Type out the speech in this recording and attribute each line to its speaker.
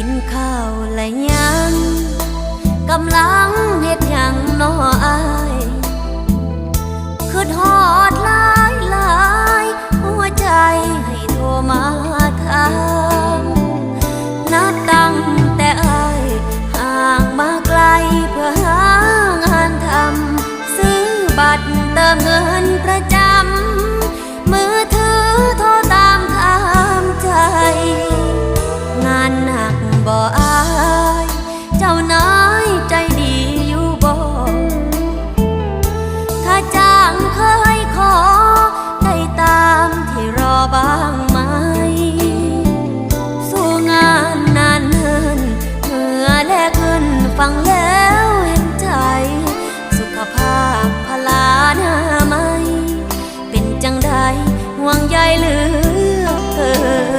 Speaker 1: กินข้าวและยังกำลังเฮ็ดยังน้ออายคือทอดลายลายหัวใจให้โทรมาถามนัดตั้งแต่อายห่างมาไกลเพื่อหางานทำซื้อบัตรเติมเงินประจำมือถือโทรตามถามใจ งานหน บ่อาย เจ้านายใจดีอยู่บ่ถ้าจ้างเคยขอ ได้ตามที่รอบ้างไหม สู้งานนานเนินเมื่อแลกเงินฟังแล้วเห็นใจ สุขภาพพลาหน้าไม่ เป็นจังใดห่วงใยหรือ